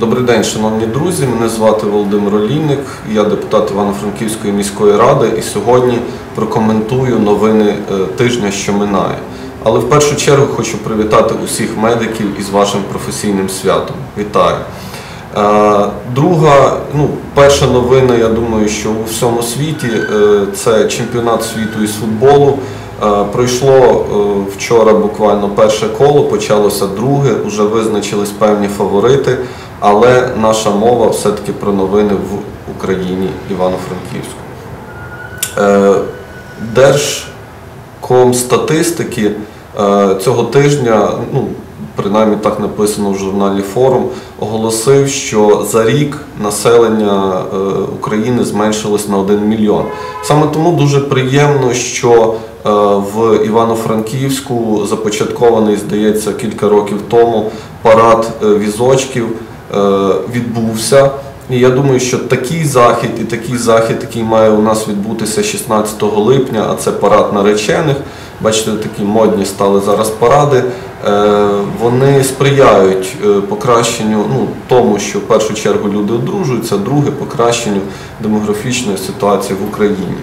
Добрий день, шановні друзі. Мене звати Володимир Олійник, я депутат Івано-Франківської міської ради і сьогодні прокоментую новини е, тижня, що минає. Але в першу чергу хочу привітати усіх медиків із вашим професійним святом. Вітаю! Е, Друга, ну, перша новина, я думаю, що у всьому світі е, це чемпіонат світу із футболу. Пройшло вчора буквально перше коло, почалося друге, вже визначились певні фаворити, але наша мова все-таки про новини в Україні Івано-Франківську. Е, Держкомстатистики е, цього тижня, ну, принаймні так написано в журналі Форум, оголосив, що за рік населення е, України зменшилось на 1 мільйон. Саме тому дуже приємно, що в Івано-Франківську започаткований, здається, кілька років тому парад візочків відбувся. І я думаю, що такий захід і такий захід, який має у нас відбутися 16 липня, а це парад наречених. Бачите, такі модні стали зараз паради. е, Вони сприяють е, покращенню, ну тому, що в першу чергу люди одружуються, друге покращенню демографічної ситуації в Україні.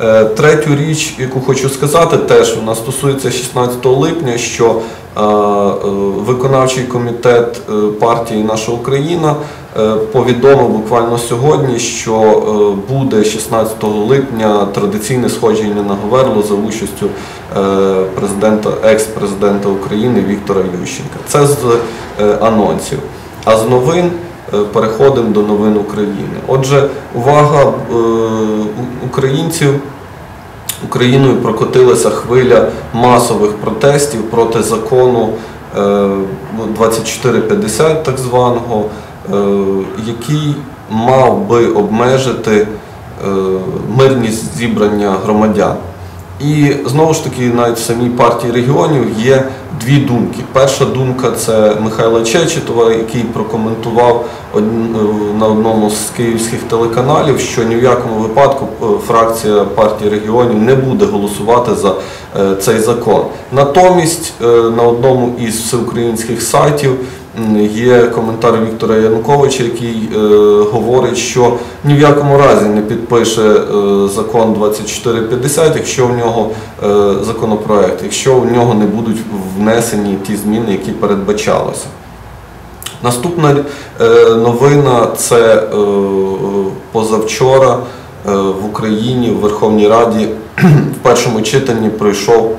Е, Третю річ, яку хочу сказати, теж вона стосується 16 липня, що е, е, виконавчий комітет е, партії Наша Україна е, повідомив буквально сьогодні, що е, буде 16 липня традиційне сходження на Говерло за участю е, президента, екс-президента України Віктора Ющенка. Це з е, анонсів. А з новин е, переходимо до новин України. Отже, увага е, українців. Україною прокотилася хвиля масових протестів проти закону е, 2450, так званого, е, який мав би обмежити мирність зібрання громадян. І знову ж таки, навіть в самій партії регіонів є дві думки. Перша думка це Михайла Чечетова, який прокоментував е, на одному з київських телеканалів, що ні в якому випадку е, фракція партії регіонів не буде голосувати за е, цей закон. Натомість на одному із всеукраїнських сайтів є коментар Віктора Януковича, який е, говорить, що ні в якому разі не підпише е, закон 2450, якщо в нього е, законопроект, якщо в нього не будуть внесені ті зміни, які передбачалося. Наступна е, новина це е, позавчора е, в Україні в Верховній Раді в першому читанні пройшов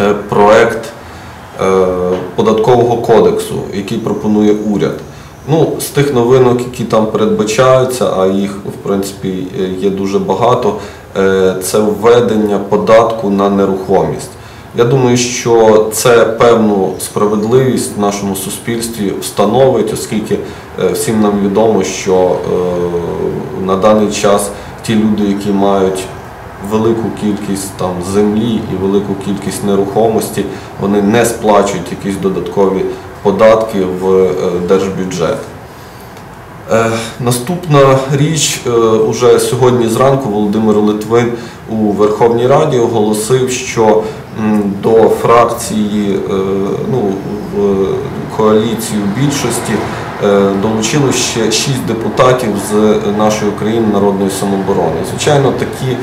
е, проект податкового кодексу, який пропонує уряд. Ну, з тих новинок, які там передбачаються, а їх в принципі е, є дуже багато, е, це введення податку на нерухомість. Я думаю, що це певну справедливість в нашому суспільстві встановить, оскільки е, всім нам відомо, що е, на даний час ті люди, які мають велику кількість там землі і велику кількість нерухомості, вони не сплачують якісь додаткові податки в е, держбюджет. Е, Наступна річ е, уже сьогодні зранку Володимир Литвин у Верховній Раді оголосив, що до фракції ну, в коаліцію більшості долучили ще шість депутатів з нашої України народної самоборони. Звичайно, такі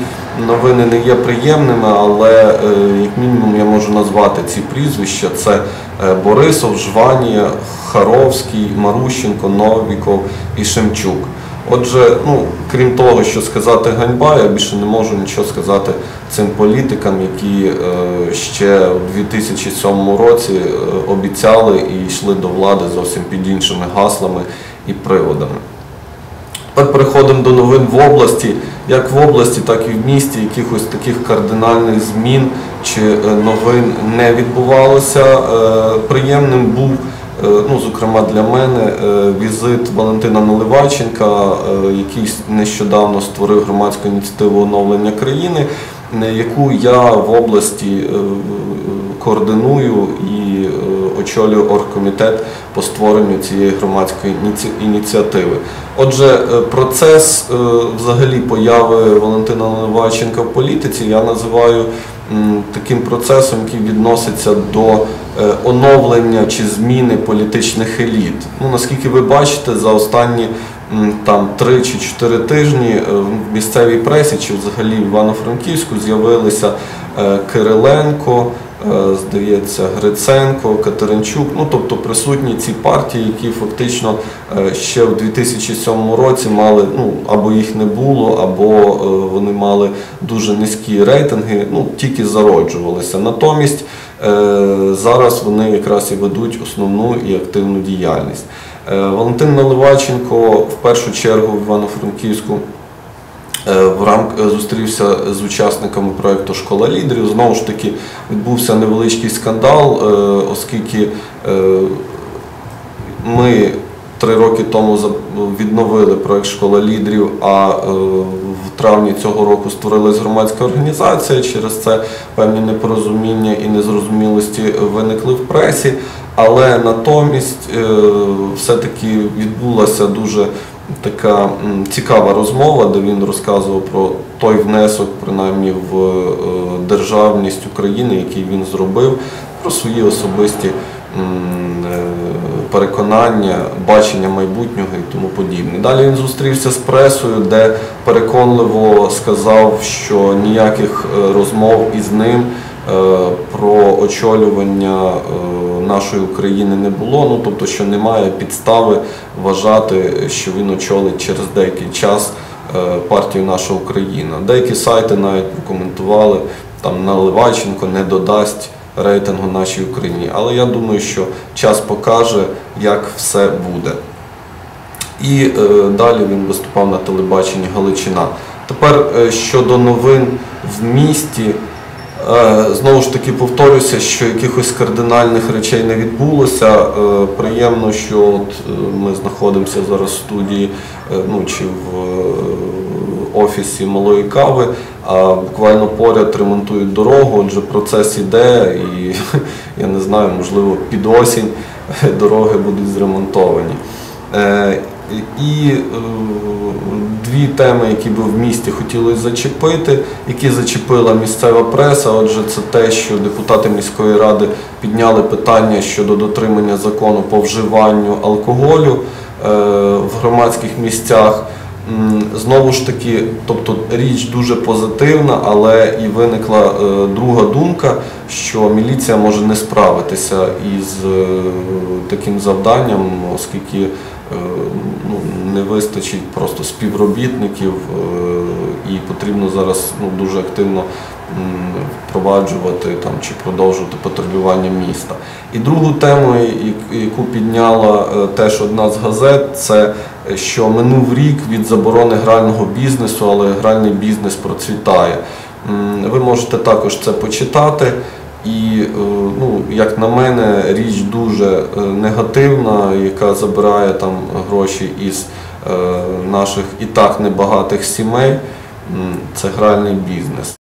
новини не є приємними, але е, як мінімум я можу назвати ці прізвища: це е, Борисов, Жванія, Харовський, Марущенко, Новіков і Шемчук. Отже, ну крім того, що сказати ганьба, я більше не можу нічого сказати цим політикам, які е, ще у 2007 році обіцяли і йшли до влади зовсім під іншими гаслами і приводами. Тепер переходимо до новин в області. Як в області, так і в місті якихось таких кардинальних змін чи е, новин не відбувалося. Е, Приємним був, е, ну, зокрема для мене, візит Валентина Наливайченка, е, який нещодавно створив громадську ініціативу оновлення країни, яку я в області координую і очолюю оргкомітет по створенню цієї громадської ініціативи. Отже, е, процес е, взагалі появи Валентина Наливайченка в політиці я називаю таким процесом, який відноситься до е, оновлення чи зміни політичних еліт. Ну, наскільки ви бачите, за останні там 3 чи 4 тижні в місцевій пресі чи взагалі в Івано-Франківську з'явилися Кириленко, е, здається, Гриценко, Катеринчук, ну тобто присутні ці партії, які фактично е, ще в 2007 році мали, ну або їх не було, або е, вони мали дуже низькі рейтинги, ну тільки зароджувалися. Натомість е, зараз вони якраз і ведуть основну і активну діяльність. Е, Валентин Наливайченко в першу чергу в Івано-Франківську Е, в рамках зустрівся з учасниками проєкту Школа лідерів. Знову ж таки, відбувся невеличкий скандал, е, оскільки е, ми три роки тому відновили проєкт Школа лідерів, а е, в травні цього року створилась громадська організація. Через це певні непорозуміння і незрозумілості виникли в пресі. Але натомість е, все-таки відбулася дуже така цікава розмова, де він розказував про той внесок, принаймні в е, державність України, який він зробив, про свої особисті е, переконання, бачення майбутнього і тому подібне. Далі він зустрівся з пресою, де переконливо сказав, що ніяких розмов із ним про очолювання нашої України не було. Ну тобто, що немає підстави вважати, що він очолить через деякий час е, партію Наша Україна. Деякі сайти навіть прокоментували там Наливайченко не додасть рейтингу нашій Україні. Але я думаю, що час покаже, як все буде. І е, далі він виступав на телебаченні Галичина. Тепер е, щодо новин в місті, знову ж таки повторюся, що якихось кардинальних речей не відбулося. Е, приємно, що от, е, ми знаходимося зараз в студії е, ну, чи в е, офісі малої кави, а буквально поряд ремонтують дорогу, отже, процес іде, і я не знаю, можливо, під осінь дороги будуть зремонтовані. Е, І е, дві теми, які би в місті хотілося зачепити, які зачепила місцева преса. Отже, це те, що депутати міської ради підняли питання щодо дотримання закону по вживанню алкоголю е, в громадських місцях. Знову ж таки, тобто річ дуже позитивна, але і виникла е, друга думка, що міліція може не справитися із е, таким завданням, оскільки ну, не вистачить просто співробітників е, і потрібно зараз ну, дуже активно впроваджувати там, чи продовжувати патрулювання міста. І другу тему, яку підняла е, теж одна з газет, це е, що минув рік від заборони грального бізнесу, але гральний бізнес процвітає. Ви можете також це почитати. І, ну, як на мене, річ дуже негативна, яка забирає там гроші із наших і так небагатих сімей. Це гральний бізнес.